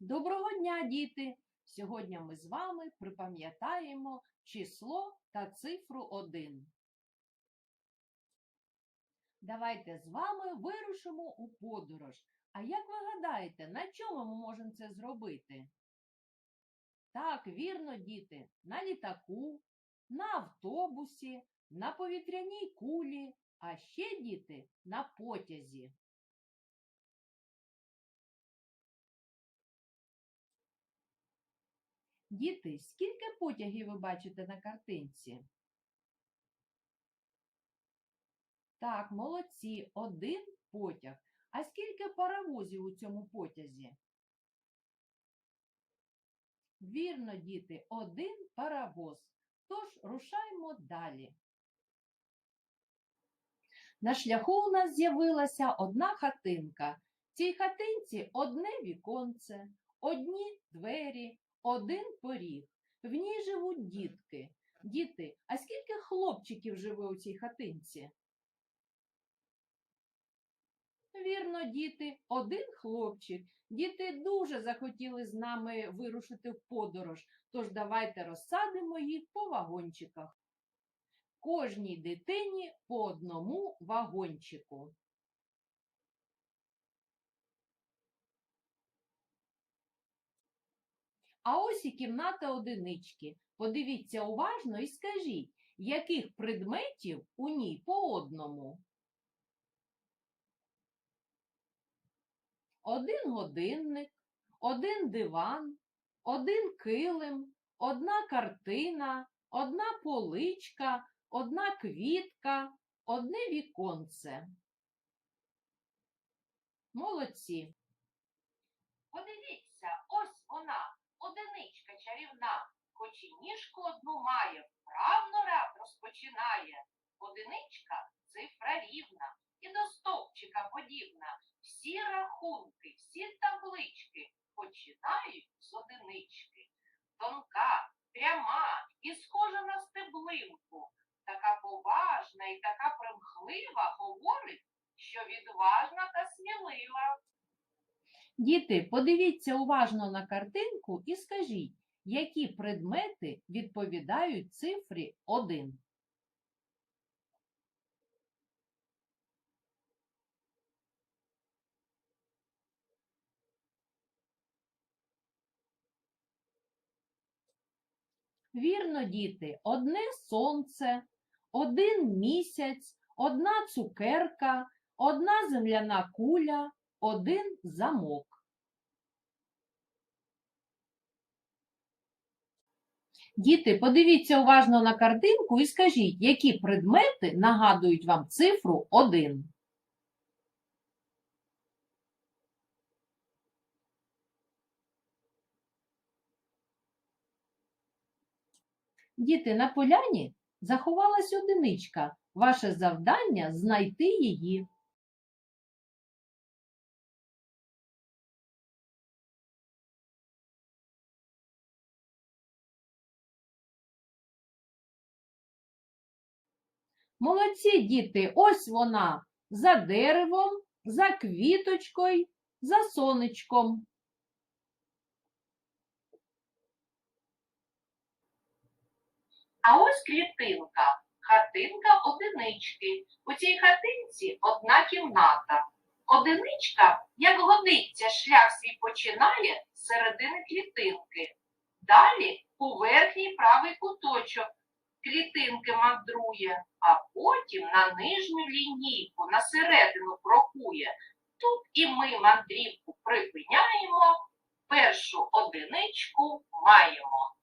Доброго дня, діти! Сьогодні ми з вами припам'ятаємо число та цифру 1. Давайте з вами вирушимо у подорож. А як ви гадаєте, на чому ми можемо це зробити? Так, вірно, діти, на літаку, на автобусі, на повітряній кулі, а ще діти на потязі. Діти, скільки потягів ви бачите на картинці? Так, молодці, один потяг. А скільки паровозів у цьому потязі? Вірно, діти, один паровоз. Тож рушаймо далі. На шляху у нас з'явилася одна хатинка. В цій хатинці одне віконце, одні двері, один поріг. В ній живуть дітки. Діти, а скільки хлопчиків живе у цій хатинці? Вірно, діти, один хлопчик. Діти дуже захотіли з нами вирушити в подорож, тож давайте розсадимо їх по вагончиках. Кожній дитині по одному вагончику. А ось і кімната одинички. Подивіться уважно і скажіть, яких предметів у ній по одному? Один годинник, один диван, один килим, одна картина, одна поличка, одна квітка, одне віконце. Молодці. Подивіться, ось вона, одиничка чарівна, хоч ніжку одну має, вправно рад розпочинає. Одиничка цифра рівна і до стовпчика подібна. Всі рахунки, всі таблички починають з одинички. Тонка, пряма і схожа на стеблинку. Така поважна і така примхлива говорить, що відважна та смілива. Діти, подивіться уважно на картинку і скажіть, які предмети відповідають цифрі 1. Вірно, діти, одне сонце, один місяць, одна цукерка, одна земляна куля, один замок. Діти, подивіться уважно на картинку і скажіть, які предмети нагадують вам цифру 1. Діти, на поляні заховалась одиничка. Ваше завдання знайти її. Молодці, діти, ось вона за деревом, за квіточкою, за сонечком. А ось клітинка, хатинка одинички. У цій хатинці одна кімната. Одиничка, як годиться, шлях свій починає з середини клітинки. Далі у верхній правий куточок клітинки мандрує, а потім на нижню лінійку, на середину крокує. Тут і ми мандрівку припиняємо, першу одиничку маємо.